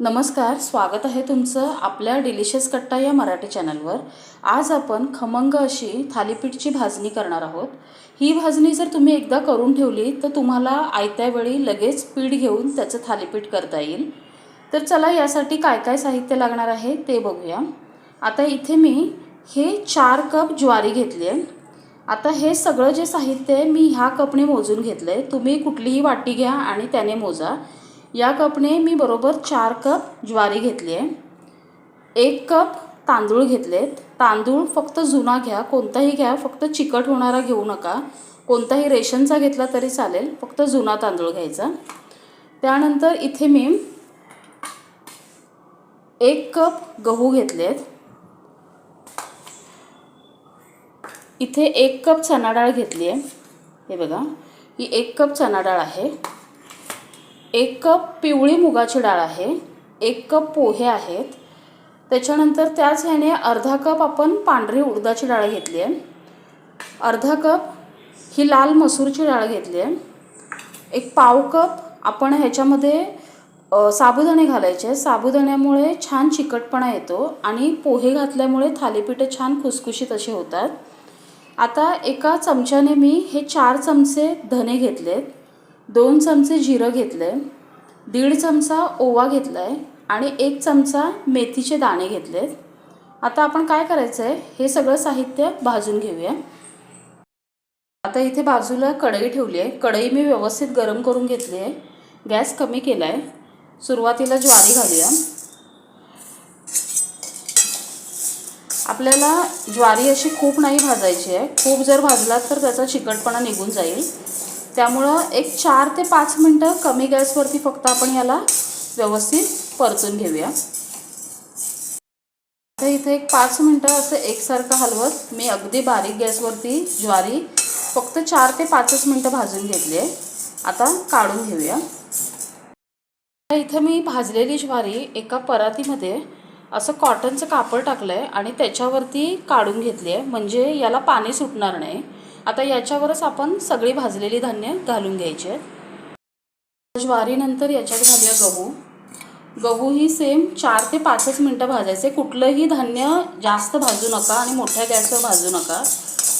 नमस्कार स्वागत आहे तुमचं आपल्या डिलिशियस कट्टा या मराठी चॅनलवर. आज आपण खमंग अशी थालीपीठची भाजणी करणार आहोत. ही भाजणी जर तुम्ही एकदा करून ठेवली तर तुम्हाला आयत्या वेळी लगेच पीठ घेऊन त्याचं थालीपीठ करता येईल. तर चला यासाठी काय काय साहित्य लागणार आहे ते बघूया. आता इथे मी हे चार कप ज्वारी घेतली. आहे आता हे सगळं जे साहित्य आहे मी ह्या कपने मोजून घेतलं आहे तुम्ही कुठलीही वाटी घ्या आणि त्याने मोजा. या कपने मी बरोबर चार कप ज्वारी घेतली आहे. एक कप तांदूळ घेतलेत तांदूळ फक्त जुना घ्या कोणताही घ्या फक्त चिकट होणारा घेऊ नका. कोणताही रेशनचा घेतला तरी चालेल फक्त जुना तांदूळ घ्यायचा. त्यानंतर इथे मी एक कप गहू घेतलेत इथे एक कप चणाडाळ घेतली आहे. हे बघा ही एक कप चणाडाळ आहे. एक कप पिवळी मुगाची डाळ आहे एक कप पोहे आहेत. त्याच्यानंतर त्याच ह्याने अर्धा कप आपण पांढरी उडदाची डाळ घेतली आहे. अर्धा कप ही लाल मसूरची डाळ घेतली आहे. एक पाव कप आपण ह्याच्यामध्ये साबुदाणे घालायचे साबुदाण्यामुळे छान चिकटपणा येतो आणि पोहे घातल्यामुळे थालीपीठं छान खुसखुशीत असे होतात. आता एका चमच्याने मी हे चार चमचे धने घेतलेत. दोन चमचे जिरं घेतलं आहे दीड चमचा ओवा घेतला आहे आणि एक चमचा मेथीचे दाणे घेतलेत. आता आपण काय करायचं आहे हे सगळं साहित्य भाजून घेऊया. आता इथे बाजूला कढई ठेवली आहे कढई मी व्यवस्थित गरम करून घेतली आहे गॅस कमी केला आहे सुरुवातीला ज्वारी घालूया. आपल्याला ज्वारी अशी खूप नाही भाजायची आहे. खूप जर भाजलात तर त्याचा चिकटपणा निघून जाईल. त्यामुळं एक चार ते पाच मिनटं कमी गॅसवरती फक्त आपण याला व्यवस्थित परतून घेऊया. आता इथे एक पाच मिनटं असं एकसारखं हलवत मी अगदी बारीक गॅसवरती ज्वारी फक्त चार ते पाचच मिनटं भाजून घेतली आहे. आता काढून घेऊया. आता इथं मी भाजलेली ज्वारी एका परातीमध्ये असं कॉटनचं कापड टाकलं आहे आणि त्याच्यावरती काढून घेतली आहे. म्हणजे याला पाणी सुटणार नाही. आता याच्यावरच आपण सगळी भाजलेली धान्य घालून घ्यायची आहेत. ज्वारीनंतर याच्यात घालूया गहू. गहू ही सेम चार ते पाचच मिनटं भाजायचे. कुठलंही धान्य जास्त भाजू नका आणि मोठ्या गॅसवर भाजू नका.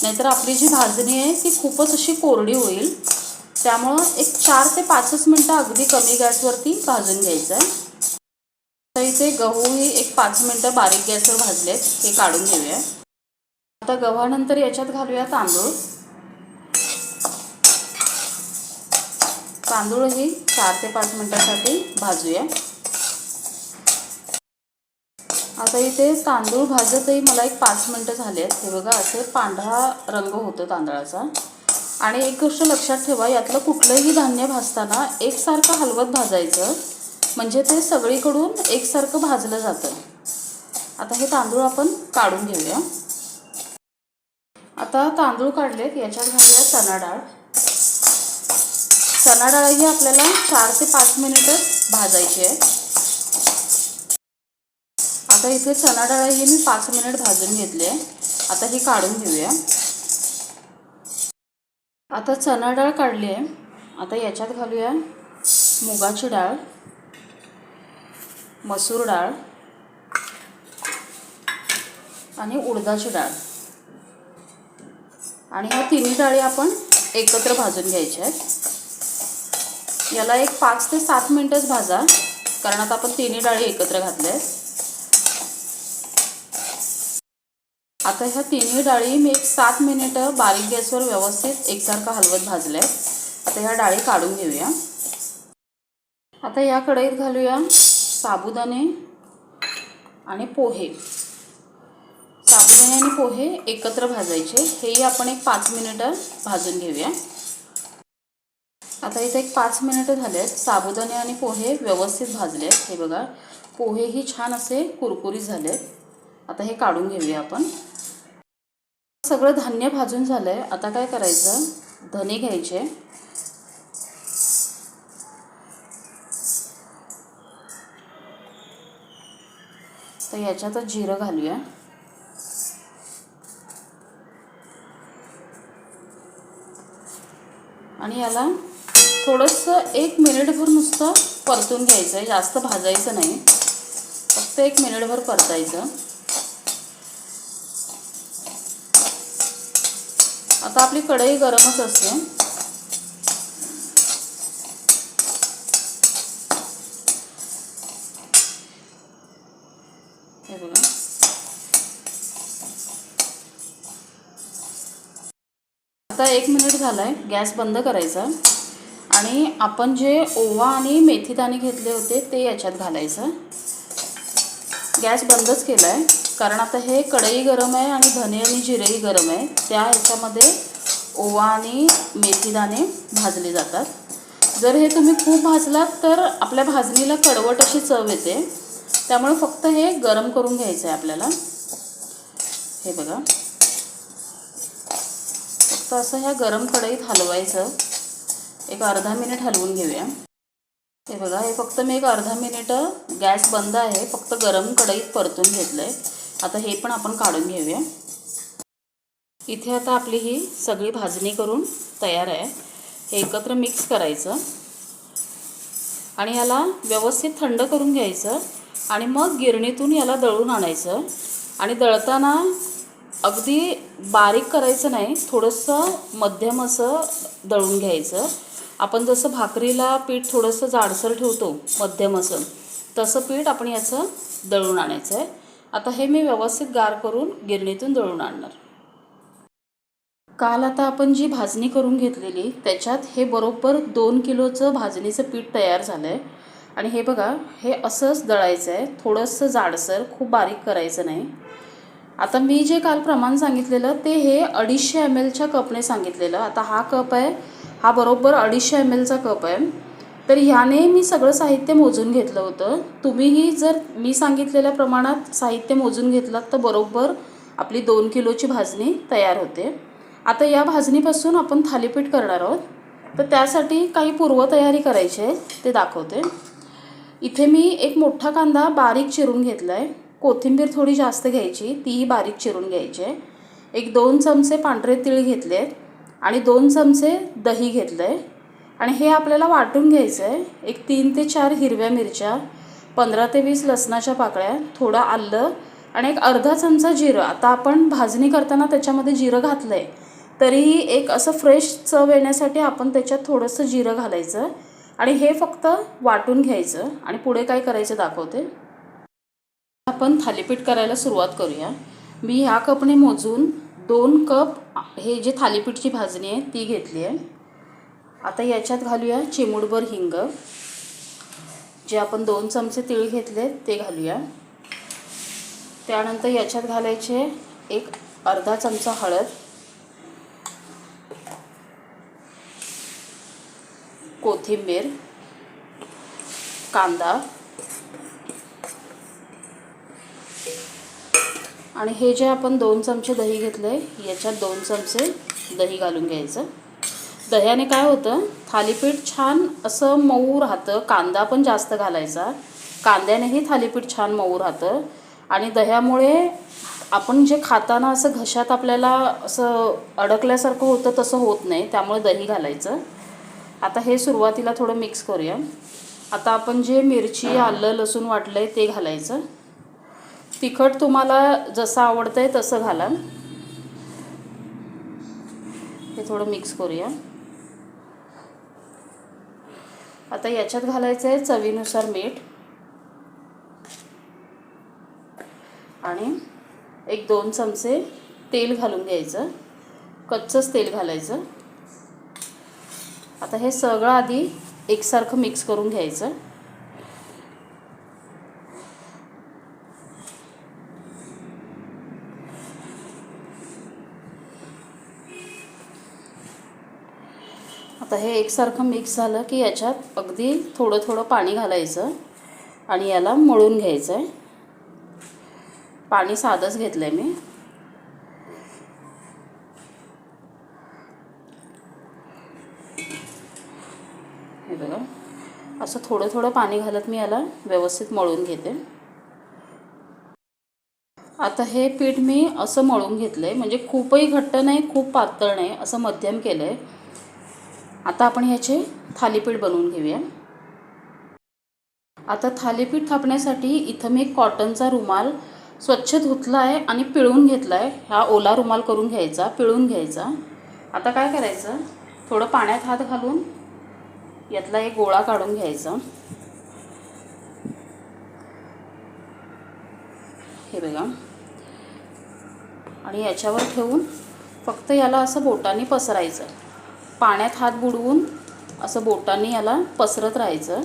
नाहीतर आपली जी भाजणी आहे ती खूपच अशी कोरडी होईल. त्यामुळं एक चार ते पाचच मिनटं अगदी कमी गॅसवरती भाजून घ्यायचं आहे. आता इथे गहूही एक पाच मिनटं बारीक गॅसवर भाजलेत हे काढून घेऊया. आता गव्हानंतर याच्यात घालूया तांदूळ. तांदूळही चार ते पाच मिनटासाठी भाजूया. आता इथे तांदूळ भाजतही मला एक पाच मिनटं झाले आहेत. हे बघा असे पांढरा रंग होतो तांदळाचा. आणि एक गोष्ट लक्षात ठेवा यातलं कुठलंही धान्य भाजताना एकसारखं हलवत भाजायचं. म्हणजे ते सगळीकडून एकसारखं भाजलं जातं. आता हे तांदूळ आपण काढून घेऊया. आता तांदूळ काढलेत याच्यात घालूया चणा डाळ. चणा डाळ ही आपल्याला चार ते पाच मिनिट भाजायची आहे. आता इथे चणा डाळ ही मी पाच मिनिट भाजून घेतली आहे. आता ही काढून घेऊया. आता चणा डाळ काढली आहे. आता याच्यात घालूया मुगाची डाळ मसूर डाळ आणि उडदाची डाळ. आणि ह्या तिन्ही डाळी आपण एकत्र भाजून घ्यायच्या आहेत. याला एक पाच ते सात मिनटंच भाजा कारण आता आपण तिन्ही डाळी एकत्र घातल्या आहेत. आता ह्या तिन्ही डाळी मी एक सात मिनिटं बारीक गॅसवर व्यवस्थित एकसारखं हलवत भाजल्या आहेत. आता ह्या डाळी काढून घेऊया. आता या कढईत घालूया साबुदाणे आणि पोहे. साबुदाणे आणि पोहे एकत्र भाजायचे. हेही आपण एक पाच मिनिटं भाजून घेऊया. आता इथे एक पाच मिनिटं झाले आहेत साबुदाणे आणि पोहे व्यवस्थित भाजले आहेत हे बघा पोहेही छान असे कुरकुरीत झाले आहेत आता हे काढून घेऊया आपण. सगळं धान्य भाजून झालं आहे आता काय करायचं? धने घ्यायचे. तर याच्यातच जिरं घालूया. आणि याला थोडंसं एक मिनिटभर नुसतं परतून घ्यायचं. आहे जास्त भाजायचं नाही. फक्त एक मिनिटभर परतायचं. आता आपली कढई गरमच असते. आता एक मिनिट झाला आहे गॅस बंद करायचा. आणि आपण जे ओवा आणि मेथीदाणे घेतले होते ते याच्यात घालायचं. गॅस बंदच केला आहे कारण आता हे कढई गरम आहे आणि धने आणि जिरेही गरम आहे. त्या ह्याच्यामध्ये ओवा आणि मेथीदाणे भाजले जातात. जर हे तुम्ही खूप भाजलात तर आपल्या भाजणीला कडवट अशी चव येते. त्यामुळे फक्त हे गरम करून घ्यायचं आहे आपल्याला. हे बघा. फक्त असं ह्या गरम कढईत हलवायचं. एक अर्धा मिनिट हलवून घेऊया. हे बघा हे फक्त मी एक अर्धा मिनिट गॅस बंद आहे फक्त गरम कढईत परतून घेतलं आहे आता हे पण आपण काढून घेऊया. इथे आता आपली ही सगळी भाजणी करून तयार आहे. हे एकत्र मिक्स करायचं. आणि याला व्यवस्थित थंड करून घ्यायचं. आणि मग गिरणीतून याला दळून आणायचं. आणि दळताना अगदी बारीक करायचं नाही थोडंसं मध्यम असं दळून घ्यायचं. आपण जसं भाकरीला पीठ थोडंसं जाडसर ठेवतो मध्यम असं तसं पीठ आपण याचं दळून आणायचं आहे आता हे मी व्यवस्थित गार करून गिरणीतून दळून आणणार. काल आता आपण जी भाजणी करून घेतलेली त्याच्यात हे बरोबर दोन किलोचं भाजणीचं पीठ तयार झालं आहे आणि हे बघा हे असंच दळायचं आहे थोडंसं जाडसर खूप बारीक करायचं नाही. आता मी जे काल प्रमाण सांगितलेलं ते हे अडीचशे एम एलच्या कपने सांगितलेलं. आता हा कप आहे हा बरोबर अडीचशे एम एलचा कप आहे. तर ह्याने मी सगळं साहित्य मोजून घेतलं होतं. तुम्हीही जर मी सांगितलेल्या प्रमाणात साहित्य मोजून घेतलात तर बरोबर आपली दोन किलोची भाजणी तयार होते. आता या भाजणीपासून आपण थालीपीठ करणार आहोत. तर त्यासाठी काही पूर्वतयारी करायची आहे ते दाखवते. इथे मी एक मोठा कांदा बारीक चिरून घेतला आहे कोथिंबीर थोडी जास्त घ्यायची तीही बारीक चिरून घ्यायची. आहे एक दोन चमचे पांढरे तीळ घेतले आहेत आणि दोन चमचे दही घेतलं आहे आणि हे आपल्याला वाटून घ्यायचं आहे एक तीन ते चार हिरव्या मिरच्या पंधरा ते वीस लसणाच्या पाकळ्या थोडं आलं आणि एक अर्धा चमचा जिरं. आता आपण भाजणी करताना त्याच्यामध्ये जिरं घातलं आहे तरीही एक असं फ्रेश चव येण्यासाठी आपण त्याच्यात थोडंसं जिरं घालायचं आणि हे फक्त वाटून घ्यायचं. आणि पुढे काय करायचं दाखवते. आपण थालीपीठ करायला सुरुवात करूया. मी ह्या कपने मोजून दोन कप हे जे थालीपीठची भाजणी आहे ती घेतली आहे. आता याच्यात घालूया चिमूडभर हिंग. जे आपण दोन चमचे तीळ घेतले ते घालूया. त्यानंतर याच्यात घालायचे एक अर्धा चमचा हळद कोथिंबीर कांदा आणि हे जे आपण दोन चमचे दही घेतलं आहे याच्यात दोन चमचे दही घालून घ्यायचं. दह्याने काय होतं थालीपीठ छान असं मऊ राहतं कांदा पण जास्त घालायचा. कांद्यानेही थालीपीठ छान मऊ राहतं. आणि दह्यामुळे आपण जे खाताना असं घशात आपल्याला असं अडकल्यासारखं होतं तसं होत नाही. त्यामुळे दही घालायचं. आता हे सुरुवातीला थोडं मिक्स करूया. आता आपण जे मिरची आलं लसूण वाटलं आहे ते घालायचं. तिखट तुम्हाला जसं आवडतं आहे तसं घाला. हे थोडं मिक्स करूया. आता याच्यात घालायचं आहे चवीनुसार मीठ. आणि एक दोन चमचे तेल घालून घ्यायचं. कच्चंच तेल घालायचं. आता हे सगळं आधी एकसारखं मिक्स करून घ्यायचं. हे एकसारखं मिक्स झालं की याच्यात अगदी थोडं थोडं पाणी घालायचं आणि याला मळून घ्यायचं आहे पाणी साधंच घेतलं आहे मी. हे बघा. असं थोडं थोडं पाणी घालत मी याला व्यवस्थित मळून घेते. आता हे पीठ मी असं मळून घेतलं आहे म्हणजे खूपही घट्ट नाही खूप पातळ नाही असं मध्यम केलं आहे आता आपण ह्याचे थालीपीठ बनवून घेऊया. आता थालीपीठ थापण्यासाठी इथं मी एक कॉटनचा रुमाल स्वच्छ धुतला आहे आणि पिळून घेतला आहे हा ओला रुमाल करून घ्यायचा पिळून घ्यायचा. आता काय करायचं? थोडं पाण्यात हात घालून यातला एक गोळा काढून घ्यायचा. हे बघा. आणि याच्यावर ठेवून फक्त याला असं बोटाने पसरायचं. पाण्यात हात बुडवून असं बोटांनी याला पसरत राहायचं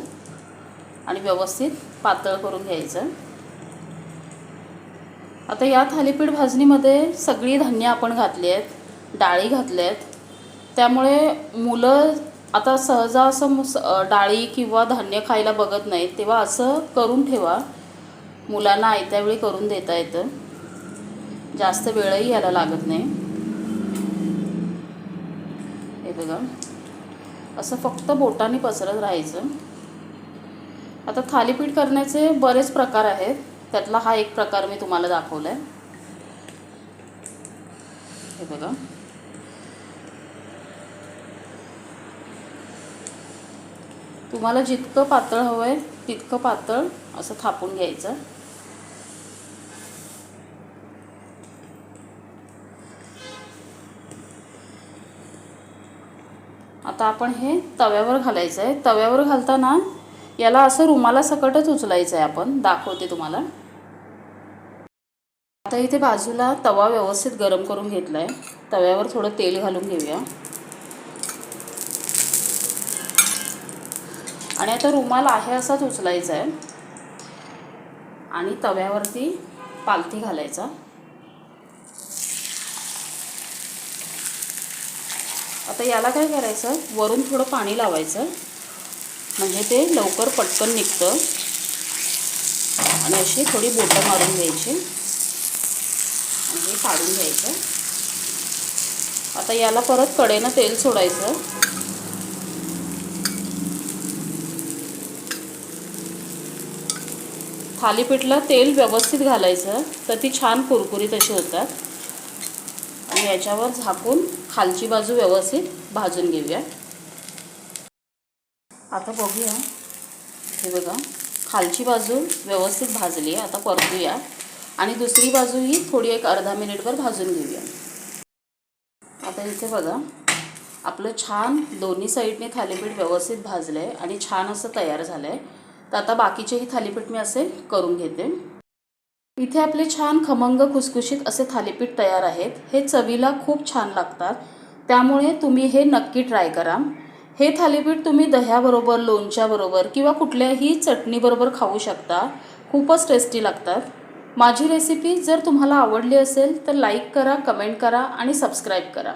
आणि व्यवस्थित पातळ करून घ्यायचं. आता या थालीपीठ भाजणीमध्ये सगळी धान्य आपण घातली आहेत डाळी घातल्या आहेत. त्यामुळे मुलं आता सहजा असं डाळी किंवा धान्य खायला बघत नाहीत तेव्हा असं करून ठेवा. मुलांना आयत्या वेळी करून देता येतं. जास्त वेळही याला लागत नाही. बघा. असं फक्त बोटाने पसरत राहायचं. आता थालीपीठ करण्याचे बरेच प्रकार आहेत. त्यातला हा एक प्रकार मी तुम्हाला दाखवला आहे हे बघा. तुम्हाला जितकं पातळ हवं आहे तितकं पातळ असं थापून घ्यायचं. आता आपण हे तव्यावर घालायचं आहे तव्यावर घालताना याला असं रुमाला सकटच उचलायचं आहे आपण. दाखवते तुम्हाला. आता इथे बाजूला तवा व्यवस्थित गरम करून घेतला आहे तव्यावर थोडं तेल घालून घेऊया. आणि आता रुमाल आहे असाच उचलायचा आहे आणि तव्यावरती पालथी घालायचा. आता याला काय करायचं? वरून थोडं पाणी लावायचं. म्हणजे ते लवकर पटकन निघतं. आणि अशी थोडी बोटं मारून घ्यायची. आणि हे काढून घ्यायचं. आता याला परत कडेनं तेल सोडायचं. थालीपीठला तेल व्यवस्थित घालायचं. तर ती छान कुरकुरीत अशी होतात. आणि याच्यावर झाकून खालची बाजू व्यवस्थित भाजून घेऊया. आता बघूया. हे बघा खालची बाजू व्यवस्थित भाजली आहे आता परतूया. आणि दुसरी बाजूही थोडी एक अर्धा मिनिटभर भाजून घेऊया. आता इथे बघा आपलं छान दोन्ही साईडने थालीपीठ व्यवस्थित भाजलं आहे आणि छान असं तयार झालं आहे तर आता बाकीचेही थालीपीठ मी असे करून घेते. इथे आपले छान खमंग खुसखुशीत असे थालीपीठ तयार आहेत. हे चवीला खूप छान लागतात. त्यामुळे तुम्ही हे नक्की ट्राय करा. हे थालीपीठ तुम्ही दह्याबरोबर लोणच्याबरोबर किंवा कुठल्याही चटणीबरोबर खाऊ शकता. खूपच टेस्टी लागतात. माझी रेसिपी जर तुम्हाला आवडली असेल तर लाईक करा कमेंट करा आणि सबस्क्राईब करा.